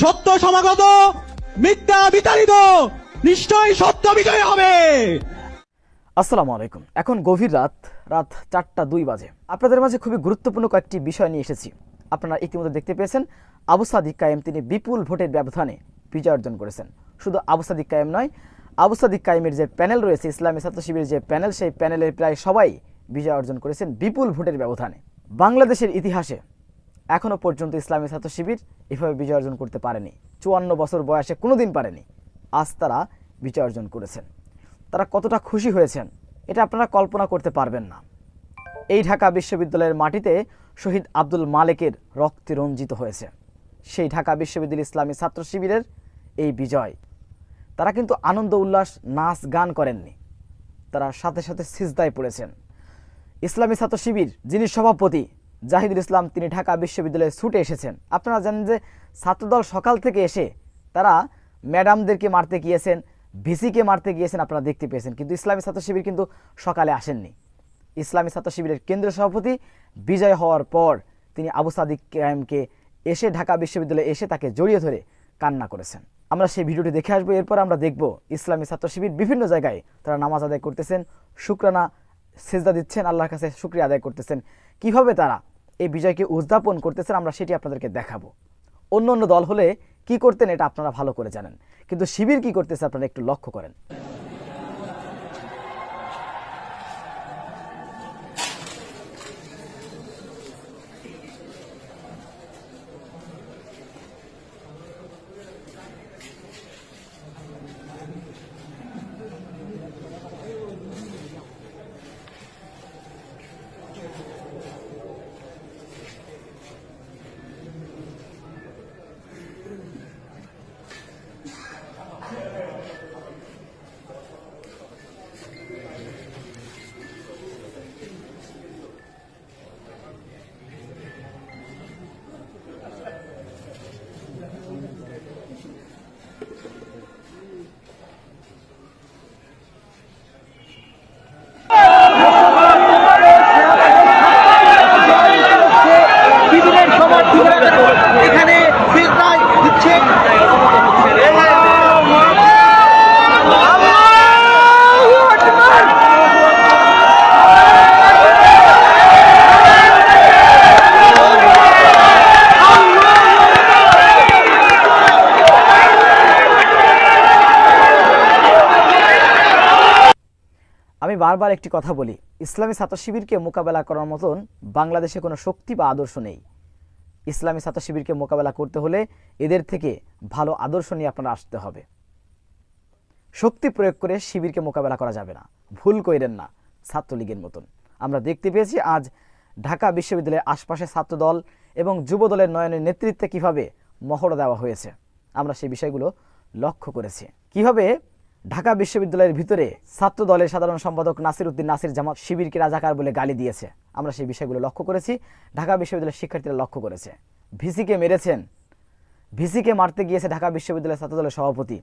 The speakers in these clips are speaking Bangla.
সত্য সমাগত, মিথ্যা বিতাড়িত, নিশ্চয়ই সত্য বিজয় হবে। আসসালামু আলাইকুম। এখন গভীর রাত রাত চারটা দুই বাজে। আপনাদের মাঝে খুবই গুরুত্বপূর্ণ কয়েকটি বিষয় নিয়ে এসেছি। আপনারা ইতিমধ্যে দেখতে পেয়েছেন, আবু সাদিক কায়েম তিনি বিপুল ভোটের ব্যবধানে বিজয় অর্জন করেছেন। শুধু আবু সাদিক কায়েম নয় আবু সাদিক কায়েমের যে প্যানেল রয়েছে, ইসলামী ছাত্র শিবিরের যে প্যানেল, সেই প্যানেলের প্রায় সবাই বিজয় অর্জন করেছেন বিপুল ভোটের ব্যবধানে। বাংলাদেশের ইতিহাসে এখনও পর্যন্ত ইসলামী ছাত্র শিবির এভাবে বিজয় অর্জন করতে পারেনি। চুয়ান্ন বছর বয়সে কোনো দিন পারেনি। আজ তারা বিজয় অর্জন করেছেন। তারা কতটা খুশি হয়েছেন, এটা আপনারা কল্পনা করতে পারবেন না। এই ঢাকা বিশ্ববিদ্যালয়ের মাটিতে শহীদ আব্দুল মালেকের রক্তে রঞ্জিত হয়েছে। সেই ঢাকা বিশ্ববিদ্যালয় ইসলামী ছাত্র শিবিরের এই বিজয় তারা কিন্তু আনন্দ, উল্লাস, নাচ, গান করেননি। তারা সাথে সাথে সিজদায় পড়েছেন। ইসলামী ছাত্র শিবির, যিনি সভাপতি, জাহিদুল ইসলাম, তিনি ঢাকা বিশ্ববিদ্যালয়ে ছুটে এসেছেন। আপনারা জানেন যে ছাত্রদল সকাল থেকে এসে তারা ম্যাডামদেরকে মারতে গিয়েছেন, ভিসিকে মারতে গিয়েছেন, আপনারা দেখতে পেয়েছেন। কিন্তু ইসলামী ছাত্র শিবির কিন্তু সকালে আসেননি। ইসলামী ছাত্র শিবিরের কেন্দ্রীয় সভাপতি বিজয় হওয়ার পর তিনি আবু সাদিক কায়েমকে এসে ঢাকা বিশ্ববিদ্যালয়ে এসে তাকে জড়িয়ে ধরে কান্না করেছেন। আমরা সেই ভিডিওটি দেখে আসব, এরপর আমরা দেখব ইসলামী ছাত্র শিবির বিভিন্ন জায়গায় তারা নামাজ আদায় করতেছেন, শুক্রানা সেজদা দিচ্ছেন, আল্লাহর কাছে শুক্রিয়া আদায় করতেছেন। কীভাবে তারা এই বিজয়কে উদযাপন করতেছেন আমরা সেটি আপনাদেরকে দেখাবো। অন্য অন্য দল হলে কি করতেন এটা আপনারা ভালো করে জানেন। কিন্তু শিবির কি করতেছে আপনারা একটু লক্ষ্য করেন। আমি বারবার একটি কথা বলি, ইসলামী ছাত্র শিবিরকে মোকাবেলা করার মতন বাংলাদেশে কোনো শক্তি বা আদর্শ নেই। ইসলামী ছাত্র শিবিরকে মোকাবেলা করতে হলে এদের থেকে ভালো আদর্শ নিয়ে আপনারা আসতে হবে। শক্তি প্রয়োগ করে শিবিরকে মোকাবেলা করা যাবে না। ভুল কইরেন না ছাত্রলীগের মতন। আমরা দেখতে পেয়েছি আজ ঢাকা বিশ্ববিদ্যালয়ের আশপাশে ছাত্রদল এবং যুব দলের নয়নের নেতৃত্বে কীভাবে মহড়া দেওয়া হয়েছে। আমরা সেই বিষয়গুলো লক্ষ্য করেছি। কীভাবে ঢাকা বিশ্ববিদ্যালয়ের ভিতরে ছাত্র দলের সাধারণ সম্পাদক নাসির উদ্দিন নাসির জামাত শিবিরকে রাজাকার বলে গালি দিয়েছে। আমরা সেই বিষয়গুলো লক্ষ্য করেছি। ঢাকা বিশ্ববিদ্যালয়ের শিক্ষার্থীরা লক্ষ্য করেছে। ভিসিকে মেরেছেন। ভিসিকে মারতে গিয়েছে ঢাকা বিশ্ববিদ্যালয়ের ছাত্রদলের সভাপতি।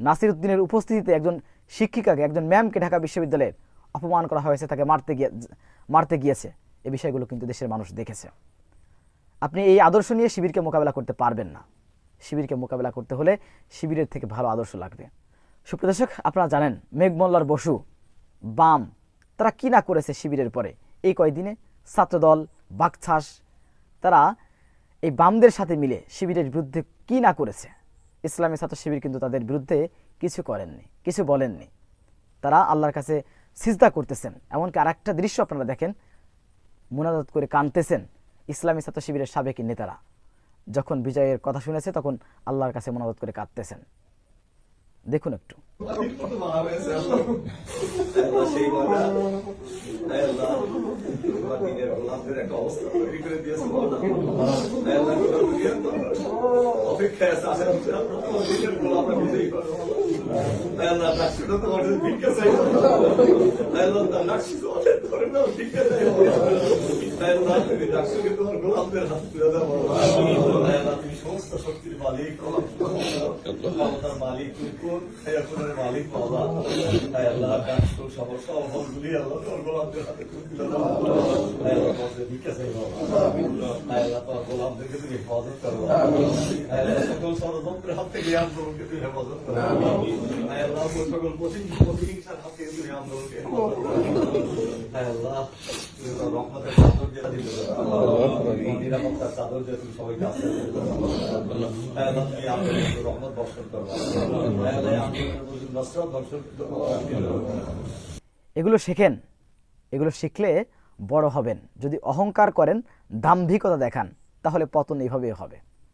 নাসির উদ্দিনের উপস্থিতিতে একজন শিক্ষিকাকে, একজন ম্যামকে ঢাকা বিশ্ববিদ্যালয়ের অপমান করা হয়েছে, তাকে মারতে গিয়ে, মারতে গিয়েছে। এই বিষয়গুলো কিন্তু দেশের মানুষ দেখেছে। আপনি এই আদর্শ নিয়ে শিবিরকে মোকাবেলা করতে পারবেন না। শিবিরকে মোকাবেলা করতে হলে শিবিরের থেকে ভালো আদর্শ লাগবে। সুপ্রদর্শক আপনারা জানেন মেঘমল্লার বসু, বাম, তারা কি না করেছে শিবিরের পরে? এই কয়দিনে ছাত্রদল বাকছাস তারা এই বামদের সাথে মিলে শিবিরের বিরুদ্ধে কি না করেছে? ইসলামী ছাত্র শিবির কিন্তু তাদের বিরুদ্ধে কিছু করেননি, কিছু বলেননি। তারা আল্লাহর কাছে সিজদা করতেছেন। এমনকি আর একটা দৃশ্য আপনারা দেখেন, মোনাজাত করে কানতেছেন ইসলামী ছাত্র শিবিরের সাবেক নেতারা। যখন বিজয়ের কথা শুনেছে, তখন আল্লাহর কাছে মোনাজাত করে কাঁদতেছেন। দেখুন একটু অবস্থা তো অপেক্ষায় আছে আশা করছি তোমার দিনের গোলাপরা বুঝেই আল্লাহ তার শুধু তোমার ভিক্ষা চাই আল্লাহ তার নাকশি ধরে নাও ভিক্ষা চাই আল্লাহ তুমি ডাকছো তোমার গোলাপদের হাত তুলে দাও আল্লাহ তুমি সমস্ত শক্তির মালিক ক্ষমতার মালিক তুই কোন খেয়াকুনের মালিক মাওলা হায় আল্লাহ কাষ্ট সমস্ত অমলগুলি আল্লাহ তোর গোলামদের হাতে তুলে দিল আল্লাহ তোমাদের ভিক্ষা চাই আল্লাহ তোমার গোলামদেরকে তুমি হেফাজত করো সকল হাত থেকে এগুলো শেখেন, এগুলো শিখলে বড় হবেন। যদি অহংকার করেন, দাম্ভিকতা দেখান, তাহলে পতন এইভাবেই হবে।